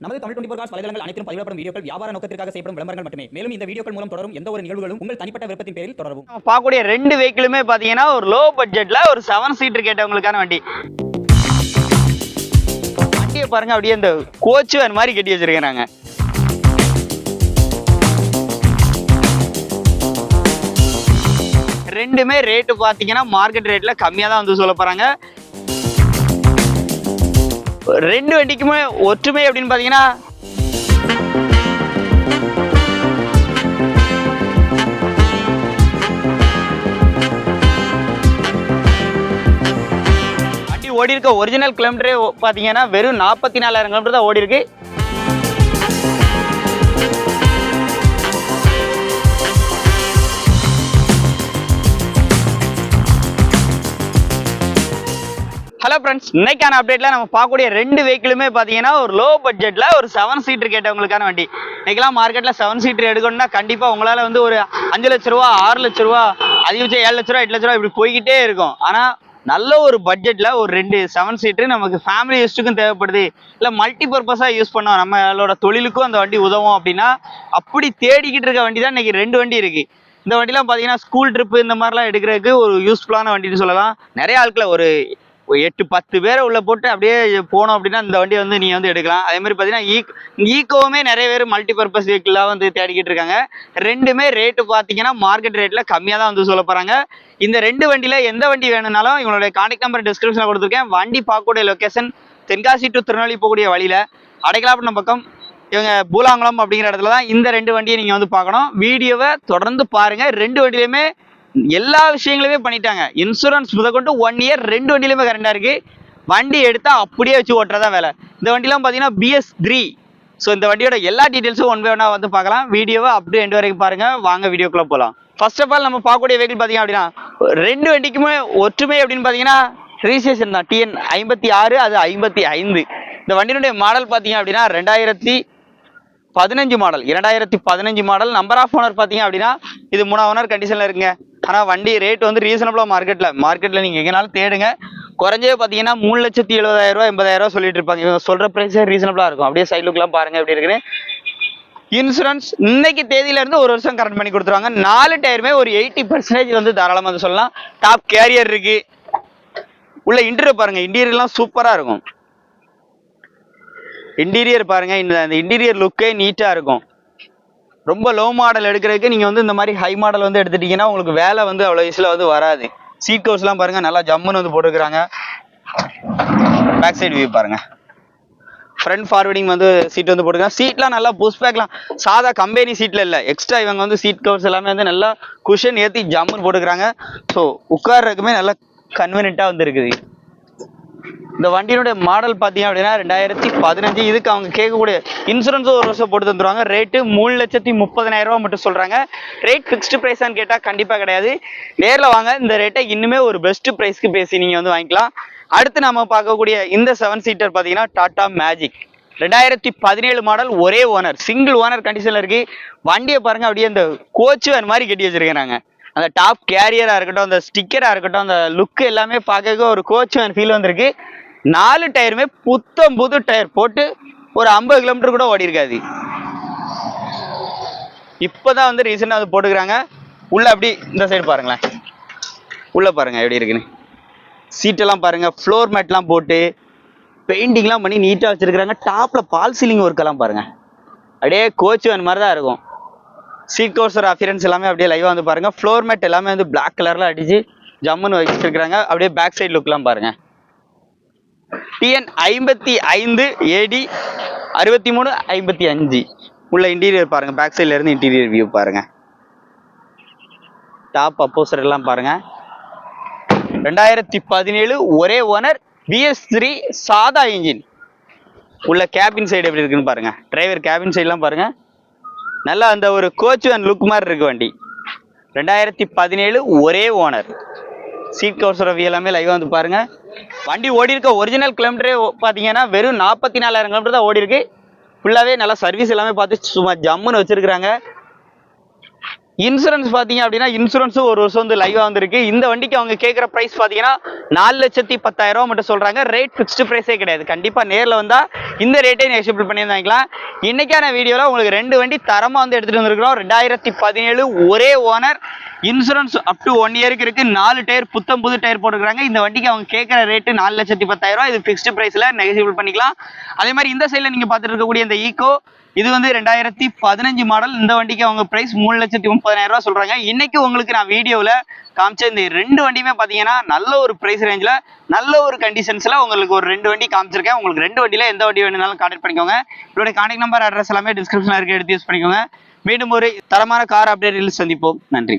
நமது Tamil twenty four cos வலைதளங்கள் அனைத்தும் பதிவிடப்படும் வீடியோக்கள் வியாபார நோக்கத்திற்காக செய்யப்படும் விளம்பரங்கள் மட்டுமே. மேலும் இந்த வீடியோக்கள் மூலம் தொடரும் எந்த ஒரு நிகழ்வுகளும் உங்கள் தனிப்பட்ட விருப்பத்தின் பேரில் தொடரும் பார்க்கக்கூடிய ரெண்டு வெஹிக்கிளுமே பார்த்தீங்கன்னா ஒரு லோ பட்ஜெட்ல ஒரு செவன் சீட்டர் கேட்டவங்களுக்கான வண்டி. வண்டியை பாருங்க அப்படியே இந்த கோச் வேன் மாதிரி கட்டி வச்சிருக்கிறாங்க. ரெண்டுமே ரேட்டு பார்த்தீங்கன்னா மார்க்கெட் ரேட்டில் கம்மியாக தான் வந்து சொல்ல போகிறாங்க ரெண்டு வண்டிக்குமே ஒற்றுமை அப்படின்னு பார்த்தீங்கன்னா வண்டி ஓடி இருக்க ஒரிஜினல் கிலோமீட்டரே பார்த்தீங்கன்னா வெறும் நாற்பத்தி நாலாயிரம் கிலோமீட்டர் தான் ஓடி இருக்கு ஹலோ ஃப்ரெண்ட்ஸ் இன்னைக்கான அப்டேட்ல நம்ம பார்க்கக்கூடிய ரெண்டு வெஹிக்கிளுமே பார்த்தீங்கன்னா ஒரு லோ பட்ஜெட்ல ஒரு செவன் சீட்டர் கேட்டவங்களுக்கான வண்டி. இன்னைக்கெல்லாம் மார்க்கெட்ல செவன் சீட்டர் எடுக்கணும்னா கண்டிப்பா உங்களால வந்து ஒரு அஞ்சு லட்ச ரூபா ஆறு லட்ச ரூபா அதிகபட்சம் ஏழு லட்ச ரூபா எட்டு லட்ச ரூபா இப்படி போய்கிட்டே இருக்கும். ஆனா நல்ல ஒரு பட்ஜெட்ல ஒரு ரெண்டு செவன் சீட்டர் நமக்கு ஃபேமிலி யூஸ்ட்டுக்கும் தேவைப்படுது. இல்ல மல்டி பர்பஸா யூஸ் பண்ணோம். நம்மளோட தொழிலுக்கும் அந்த வண்டி உதவும் அப்படின்னா அப்படி தேடிக்கிட்டு இருக்க வண்டி தான் இன்னைக்கு ரெண்டு வண்டி இருக்கு. இந்த வண்டிலாம் பார்த்தீங்கன்னா ஸ்கூல் ட்ரிப்பு இந்த மாதிரிலாம் எடுக்கிறதுக்கு ஒரு யூஸ்ஃபுல்லான வண்டின்னு சொல்லலாம். நிறைய ஆட்களை ஒரு எட்டு பத்து பேரை உள்ள போட்டு அப்படியே போனோம் அப்படின்னா இந்த வண்டியை வந்து நீங்கள் வந்து எடுக்கலாம். அதே மாதிரி பார்த்தீங்கன்னா ஈக் ஈக்கோவுமே நிறைய பேர் மல்டி பர்பஸ் வெஹிக்கிளாக வந்து தேடிக்கிட்டு இருக்காங்க. ரெண்டுமே ரேட்டு பார்த்தீங்கன்னா மார்க்கெட் ரேட்டில் கம்மியாக தான் வந்து சொல்ல போகிறாங்க இந்த ரெண்டு வண்டியில் எந்த வண்டி வேணும்னாலும் இவங்களுடைய கான்டாக்ட் நம்பர் டிஸ்கிரிப்ஷனில் கொடுத்துருக்கேன். வண்டி பார்க்கக்கூடிய லொக்கேஷன் தென்காசி டு திருநெல்வேலி போகக்கூடிய வழியில் அடைக்கலாப்பட்டினம் பக்கம் இவங்க பூலாங்குளம் அப்படிங்கிற இடத்துல தான் இந்த ரெண்டு வண்டியை நீங்கள் வந்து பார்க்கணும். வீடியோவை தொடர்ந்து பாருங்கள் ரெண்டு வண்டியிலையுமே எல்லா விஷயங்களுமே பண்ணிட்டாங்க. இன்சூரன்ஸ் முதற்கொண்டு ஒன் இயர் ரெண்டு வண்டியிலுமே கரண்டாக இருக்குது வண்டி எடுத்தால் அப்படியே வச்சு ஓட்டுறதா வேலை. இந்த வண்டிலாம் பார்த்தீங்கன்னா பிஎஸ் த்ரீ ஸோ இந்த வண்டியோட எல்லா டீட்டெயில்ஸும் ஒன் பை ஒன்னாக வந்து பார்க்கலாம். வீடியோவை அப்படியே எண்டு வரைக்கும் பாருங்கள் வாங்க வீடியோக்குள்ளே போகலாம் ஃபர்ஸ்ட் ஆஃப் ஆல் நம்ம பார்க்கக்கூடிய வெஹிக்கிள் பார்த்தீங்க அப்படின்னா ரெண்டு வண்டிக்குமே ஒற்றுமை அப்படின்னு பார்த்தீங்கன்னா ரிஜிஸ்ட்ரேஷன் தான். டிஎன் ஐம்பத்தி ஆறு அது ஐம்பத்தி ஐந்து. இந்த வண்டியினுடைய மாடல் பார்த்தீங்க அப்படின்னா ரெண்டாயிரத்தி பதினஞ்சு மாடல் இரண்டாயிரத்தி பதினஞ்சு மாடல் நம்பர் ஆஃப் ஓனர் பார்த்தீங்க அப்படின்னா இது மூணாவது ஓனர் கண்டிஷனில் இருக்குங்க. ஆனால் வண்டி ரேட் வந்து ரீசனபிளாக மார்க்கெட்டில் மார்க்கெட்டில் நீங்கள் எங்கேனாலும் தேடுங்க. குறைஞ்சே பார்த்தீங்கன்னா மூணு லட்சத்தி எழுபதாயிரம் ரூபா எண்பதாயிரம் சொல்லிட்டு இருப்பாங்க. இவங்க சொல்கிற ப்ரைஸே ரீசனபிளாக இருக்கும். அப்படியே சைட் லுக்லாம் பாருங்கள் எப்படி இருக்குன்னு. இன்சூரன்ஸ் இன்னைக்கு தேதியிலேருந்து ஒரு வருஷம் கரண்ட் பண்ணி கொடுத்துருவாங்க. நாலு டயருமே ஒரு எயிட்டி பர்சன்டேஜ் வந்து தாராளமாக வந்து சொல்லலாம். டாப் கேரியர் இருக்குது உள்ள இன்டீரியர் பாருங்கள் இன்டீரியர்லாம் சூப்பராக இருக்கும். இன்டீரியர் பாருங்கள் இந்த இன்டீரியர் லுக்கே நீட்டாக இருக்கும். ரொம்ப லோ மாடல் எடுக்கிறதுக்கு நீங்கள் வந்து இந்த மாதிரி ஹை மாடல் வந்து எடுத்துட்டீங்கன்னா உங்களுக்கு வேலை வந்து அவ்வளோ ஈஸியில் வந்து வராது. சீட் கவுஸ்லாம் பாருங்கள் நல்லா ஜம்முன்னு வந்து போட்டுருக்குறாங்க. பேக் சைடு வியூ பாருங்கள் ஃப்ரண்ட் ஃபார்வர்டிங் வந்து சீட் வந்து போட்டுக்கலாம் சீட்லாம் நல்லா புஷ் பேக்லாம் சாதா கம்பெனி சீட்டில் இல்லை. எக்ஸ்ட்ரா இவங்க வந்து சீட் கவர்ஸ் எல்லாமே வந்து நல்லா குஷன் ஏற்றி ஜம்முன்னு போட்டுக்கிறாங்க ஸோ உட்கார்றதுக்குமே நல்லா கன்வீனியண்ட்டாக வந்து இருக்குது. இந்த வண்டியினுடைய மாடல் பார்த்தீங்க அப்படின்னா ரெண்டாயிரத்தி பதினஞ்சு. இதுக்கு அவங்க கேட்கக்கூடிய இன்சூரன்ஸ் ஒரு வருஷம் போட்டு தந்துருவாங்க. ரேட்டு மூணு லட்சத்தி முப்பதனாயிரம் ரூபா மட்டும் சொல்கிறாங்க ரேட் ஃபிக்ஸ்டு ப்ரைஸான்னு கேட்டால் கண்டிப்பாக கிடையாது. நேரில் வாங்க. இந்த ரேட்டை இன்னுமே ஒரு பெஸ்ட் ப்ரைஸ்க்கு பேசி நீங்கள் வந்து வாங்கிக்கலாம். அடுத்து நம்ம பார்க்கக்கூடிய இந்த செவன் சீட்டர் பார்த்தீங்கன்னா டாடா மேஜிக் ரெண்டாயிரத்தி பதினேழு மாடல் ஒரே ஓனர் சிங்கிள் ஓனர் கண்டிஷனில் இருக்குது வண்டியை பாருங்க அப்படியே அந்த கோச் வேன் மாதிரி கட்டி வச்சிருக்கிறாங்க. அந்த டாப் கேரியராக இருக்கட்டும் அந்த ஸ்டிக்கராக இருக்கட்டும் அந்த லுக் எல்லாமே பார்க்க ஒரு கோச் வேன் ஃபீல் வந்திருக்கு. நாலு டயருமே புத்தம் புது டயர் போட்டு ஒரு ஐம்பது கிலோமீட்டர் கூட ஓடி இருக்காது இப்போதான் வந்து ரீசெண்டாக வந்து போட்டுக்கிறாங்க. உள்ள அப்படி இந்த சைடு பாருங்களேன். உள்ள பாருங்க எப்படி இருக்குன்னு. சீட்டெல்லாம் பாருங்க ஃப்ளோர் மேட்லாம் போட்டு பெயிண்டிங்லாம் பண்ணி நீட்டாக வச்சிருக்கிறாங்க. டாப்ல பால் சீலிங் ஒர்க்கெல்லாம் பாருங்க. அப்படியே கோச் வேன் மாதிரி தான் இருக்கும் சீட் கோர்ஸர் அஃபியரன்ஸ் எல்லாமே அப்படியே லைவாக வந்து பாருங்க. ஃப்ளோர் மேட் எல்லாமே வந்து பிளாக் கலர்ல அடிச்சு ஜம்முன்னு வச்சிருக்கிறாங்க. அப்படியே பேக் சைடு லுக்லாம் பாருங்க. டிஎன் ஐம்பத்தி ஐந்து ஏடி அறுபத்தி மூணு ஐம்பத்தி அஞ்சு. உள்ள இன்டீரியர் பாருங்க பேக் சைட்ல இருந்து இன்டீரியர் வியூ பாருங்க. டாப் அப்போசர் எல்லாம் பாருங்க. ரெண்டாயிரத்தி பதினேழு ஒரே ஓனர் பிஎஸ் த்ரீ சாதா இன்ஜின் உள்ள கேபின் சைடு எப்படி இருக்குன்னு பாருங்க. டிரைவர் கேபின் சைட்லாம் பாருங்க. நல்லா அந்த ஒரு கோச் அண்ட் லுக் மாதிரி இருக்கு வண்டி. ரெண்டாயிரத்தி பதினேழு ஒரே ஓனர் சீட் கவர்ஸோட வியூ எல்லாமே லைவ் வந்து பாருங்க. வண்டி ஓடி இருக்க ஒரிஜினல் கிலோமீட்டரே பார்த்தீங்கன்னா வெறும் நாற்பத்தி நாலாயிரம் கிலோமீட்டர் தான் ஓடி இருக்கு ஃபுல்லாகவே நல்லா சர்வீஸ் எல்லாமே பார்த்து சும்மா ஜம்முன்னு வச்சிருக்கிறாங்க. இன்சூரன்ஸ் பார்த்தீங்க அப்படின்னா இன்சூரன்ஸும் ஒரு வருஷம் வந்து லைவாக வந்திருக்கு. இந்த வண்டிக்கு அவங்க கேட்குற ப்ரைஸ் பார்த்தீங்கன்னா நாலு லட்சத்தி பத்தாயிரம் ரூபா மட்டும் சொல்கிறாங்க ரேட் ஃபிக்ஸ்டு ப்ரைஸே கிடையாது. கண்டிப்பாக நேரில் வந்தால் இந்த ரேட்டே நெக்ஸ்ட் பண்ணி வாங்கிக்கலாம் இன்றைக்கான வீடியோவில் உங்களுக்கு ரெண்டு வண்டி தரமாக வந்து எடுத்துகிட்டு வந்திருக்கிறோம். ரெண்டாயிரத்தி பதினேழு ஒரே owner insurance up to one இயருக்கு இருக்குது நாலு டயர் புத்தம் புது டயர் போட்டுருக்காங்க இந்த வண்டிக்கு அவங்க கேட்குற ரேட்டு நாலு லட்சத்தி பத்தாயிரம் இது ஃபிக்ஸ்டு ப்ரைஸில் நெகசிபிள் பண்ணிக்கலாம். அதே மாதிரி இந்த சைடில் நீங்கள் பார்த்துட்டு இருக்கக்கூடிய இந்த ஈகோ இது வந்து ரெண்டாயிரத்தி பதினஞ்சு மாடல் இந்த வண்டிக்கு அவங்க பிரைஸ் மூணு லட்சத்தி முப்பதாயிரம் ரூபா சொல்றாங்க. இன்னைக்கு உங்களுக்கு நான் வீடியோவில் காமிச்ச இந்த ரெண்டு வண்டியுமே பார்த்தீங்கன்னா நல்ல ஒரு பிரைஸ் ரேஞ்சில் நல்ல ஒரு கண்டிஷன்ஸில் உங்களுக்கு ஒரு ரெண்டு வண்டி காமிச்சிருக்கேன். உங்களுக்கு ரெண்டு வண்டியில் எந்த வண்டி வேணும்னாலும் காண்டக்ட் பண்ணிக்கோங்க. என்னுடைய கான்டாக்ட் நம்பர் அட்ரஸ் எல்லாமே டிஸ்கிரிப்ஷனில் இருக்க எடுத்து யூஸ் பண்ணிக்கோங்க. மீண்டும் ஒரு தரமான கார் அப்டேட்டில் சந்திப்போம். நன்றி.